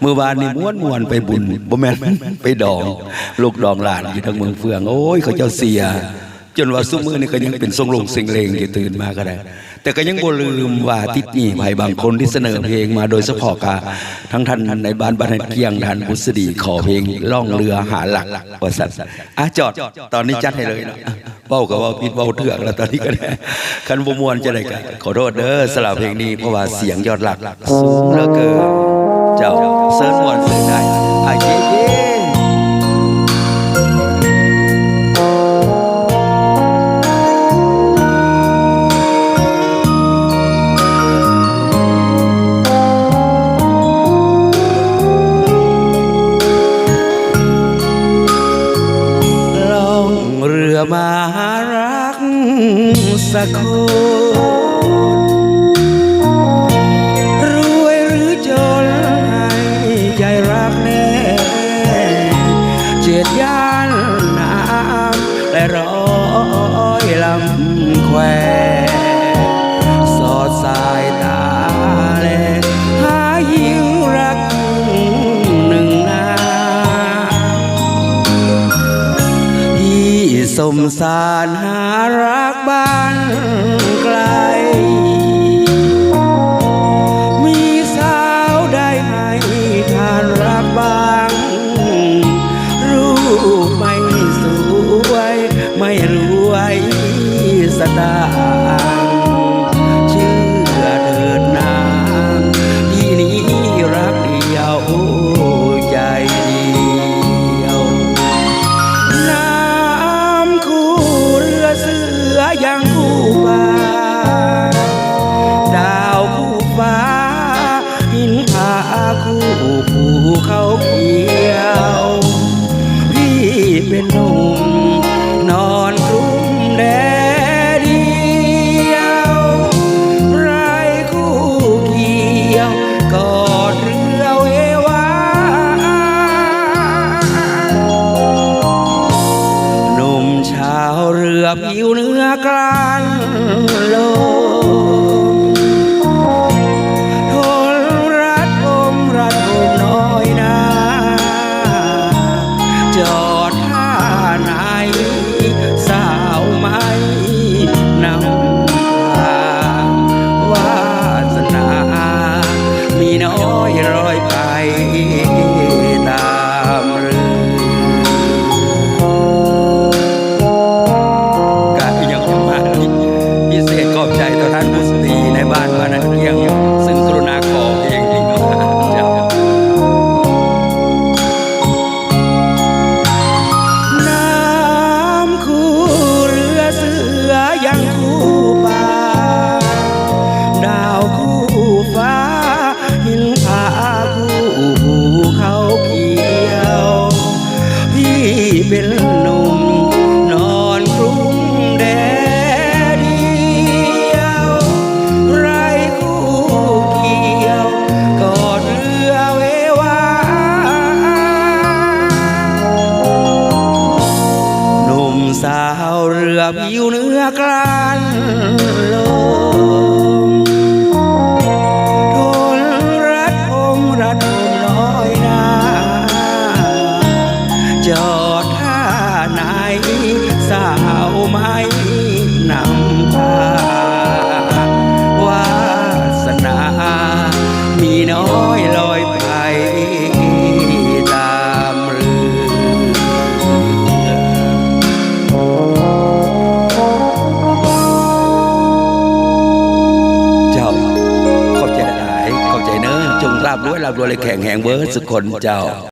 เมื่อวานนี่ม้วนมวนไปบุญบ่แม่นไปดอง ลูกดองหลานอยู่ทางเมืองเฟือง โอ้ยเขาเจ้าเสีย จนว่าซุมื้อนี่ก็ยังเป็นทรงลงเสียงเลงอยู่ตื่นมาก็ได้ แต่ก็ยังบ่ลืมว่าติดหนี้ภัยบางคนที่เสนอเพลงมาโดยเฉพาะกาทั้งท่านในบ้านบ้านเกียงท่านบุษดีขอเพลงล่องเรือหาหลักว่าซั่นอะจอดตอนนี้จัดให้เลยเนาะเว้าก็เว้าผิดเว้าเถือกแล้วตอนนี้ก็ได้คันบ่มวนจะได้ก็ขอโทษเด้อสำหรับเพลงนี้เพราะว่าเสียงยอดหลักสูงเหลือเกิน จ้าเซิร์ชม่วนเสิร์ชได้อะเย้ๆล่องเรือมาหารักสักคน น้ำและร้อยลำแควสอดสายตาแลหายิงรักหนึ่งนาพี่สมสารหารักบ้านไกล ไม่รวยสตางเชื่อเถิดนางที่นี้รักเดียวใจเดียว น้ำคู่เรือเสือยังคู่ป่าดาวคู่ฟ้า หินผาคู่ภูเขาเขียว พี่เป็นหนุ่มน รือผิวเนื้อกลานโลกทนรัดอมรัดอมน้อยนาจอ ม รือผิวเนื้อกลานลมทนรัดผมรัดผมน้อยนาจอดท่าไหนสาวไม่นำพาวาสนามีน้อยาบใจเราบรวยราบรวยเลยแข่งแห่งเบอร์สุคนเจ้า